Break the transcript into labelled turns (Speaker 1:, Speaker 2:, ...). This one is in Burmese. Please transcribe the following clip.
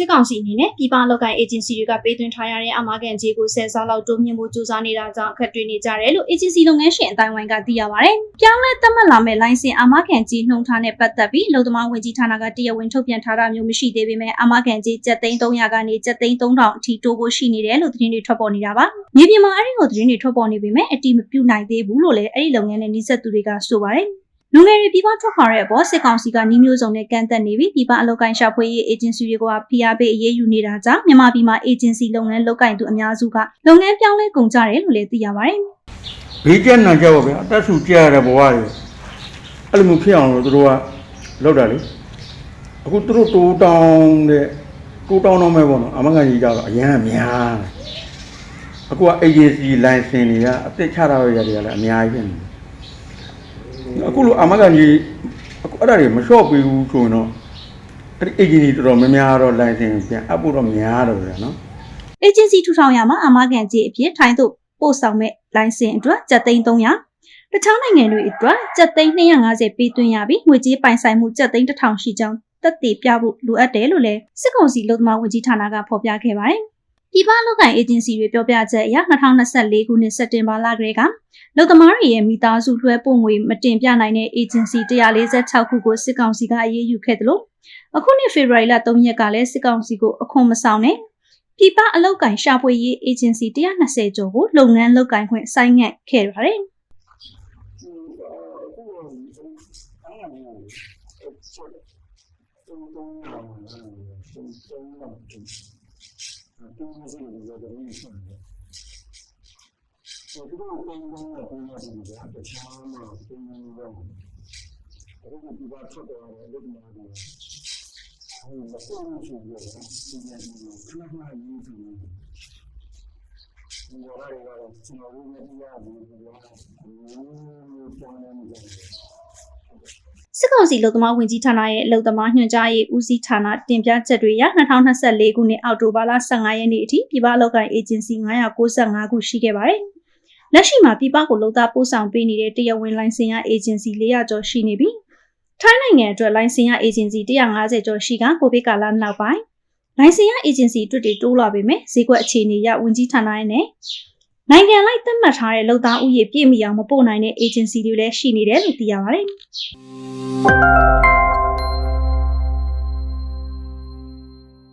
Speaker 1: စစ်ကောင်စီအနေနဲ့ပြည်ပလောက်ကိုင် agency တွေကပေးသွင်းထားရတဲ့အမာကန်ကြီးကိုဆယ်စားလောက်တိုးမြင့်ဖို့ကြိုးစားနေတာကြောင့်အခက်တွေ့နေကြတယ်လို့ agency လုပ်ငန်းရှင်အတိုင်းဝိုင်းကသိရပါဗျ။ပြောင်းလဲသတ်မှတ်လာမဲ့ license အမာကန်ကြီးနှုံထားနဲ့ပတ်သက်ပြီးလုံသမားဝင်ကြီးဌာနကတရားဝင်ထုတ်ပြန်ထားတာမျိုးမရှိသေးပေမဲ့အမာကန်ကြီးကျပ်သိန်း300ကနေကျပ်သိန်း3000အထိတိုးဖို့ရှိနေတယ်လို့သတင်းတွေထွက်ပေါ်နေတာပါ။မြေပြင်မှာအဲ့ဒီလိုသတင်းတွေထွက်ပေါ်နေပေမဲ့အတိမပြုနိုင်သေးဘူးလို့လည်းအဲ့ဒီလုပ်ငန်းနဲ့နှိစက်သူတွေကဆိုပါတယ်။ လူငယ်တွေပြည်ပထွက်ခွာတဲ့အပေါ်စစ်ကောင်စီကနှီးမျိုးစုံနဲ့ကန့်သက်နေပြီးပြည်ပအလုပ်ကိုင်ရှာဖွေရေး agency တွေကဖိအားပေးအရေးယူနေတာကြောင့်မြန်မာပြည်မှာ agency လုပ်ငန်းလုပ်ကိုင်သူအများစုကလုပ်ငန်းပြောင်းလဲကုန်ကြတယ်လို့လည်းသိရပါတယ်
Speaker 2: ဘေးကျက်နံကြောက်ပါဗျာအသက်ဆူကြရတဲ့ဘဝတွေအဲ့လိုမျိုးဖြစ်အောင်လို့သူတို့ကလောက်တာလေအခုသူတို့တိုးတောင်းတဲ့တိုးတောင်းတော့မဲ့ပေါ့နော်အမကန်ကြီးကြတော့အရန်အများတယ်အခုက agency license တွေကအသက်ချတာရရတယ်ကလည်းအများကြီးဖြစ်နေတယ် အခုလိုအမကန်ကြီးအခုအဲ့ဒါတွေမလျှော့ပေးဘူးဆိုရင်တော့အဲ့ဒီ agency တော်တော်များများတော့ license ပြန်အပ်ဖို့တော့များတော့ဗျာနော်။
Speaker 1: agency ထူထောင်ရမှာအမကန်ကြီးအဖြစ်ထိုင်းသို့ပို့ဆောင်မဲ့ license အတွက်ကျပ်သိန်း300တခြားနိုင်ငံတွေအတွက်ကျပ်သိန်း250ပေးသွင်းရပြီးငွေကြေးပိုင်ဆိုင်မှုကျပ်သိန်း1000ရှိကြောင်းတက်တည်ပြဖို့လိုအပ်တယ်လို့လည်းစစ်ကောင်စီလုံသမားဝန်ကြီးဌာနကဖော်ပြခဲ့ပါတယ်။ ပြည်ပအလုပ်ကိုင် agency တွေပြောပြချက်အရ2024ခုနှစ်စက်တင်ဘာလကလေးကလုံသမားတွေရဲ့မိသားစုလွှဲပို့ငွေမတင်ပြနိုင်တဲ့ agency 146ခုကိုစစ်ကောင်စီကအရေးယူခဲ့တယ်လို့အခုနှစ်ဖေဖော်ဝါရီလ3ရက်ကလည်းစစ်ကောင်စီကိုအခွန်မဆောင်နဲ့ပြည်ပအလုပ်ကိုင်ရှာဖွေရေး agency 120ကျော်ကိုလုပ်ငန်းလုပ်ကိုင်ခွင့်ဆိုင်းငံ့ခဲ့ပါတယ်
Speaker 3: 我这个刚刚的工 Полностью за ограниченными. Вот это понимание полностью за почему она понимала. Руку туда что-то выгнали. Ну, за что лучше было? Я не знаю, клювная нитка. Ngora ngora, cuma rumah dia, dia bilang, ini tuanan dia.
Speaker 1: စစ်ကောင်စီလုံသမားဝန်ကြီးဌာနရဲ့လုံသမားညွှန်ကြားရေးဦးစီးဌာနတင်ပြချက်တွေရ2024ခုနှစ်အောက်တိုဘာလ15ရက်နေ့အထိပြည်ပလောက်ကင်အေဂျင်စီ995ခုရှိခဲ့ပါတယ်။လက်ရှိမှာပြည်ပကိုလုံသားပို့ဆောင်ပေးနေတဲ့တရားဝင်လိုင်စင်ရအေဂျင်စီ400ကျော်ရှိနေပြီးထိုင်းနိုင်ငံအတွက်လိုင်စင်ရအေဂျင်စီ150ကျော်ရှိကကိုဗစ်ကာလနောက်ပိုင်းလိုင်စင်ရအေဂျင်စီတွေ့တွေတိုးလာပေမဲ့ဈေးကွက်အခြေအနေရဝန်ကြီးဌာနရဲ့ နဲ့နိုင်ငံလိုက်သတ်မှတ်ထားတဲ့လုံသားဥယျာဉ်ပြည့်မီအောင်မပို့နိုင်တဲ့ agency တွေလည်းရှိနေတယ်လို့သိရပါတယ်။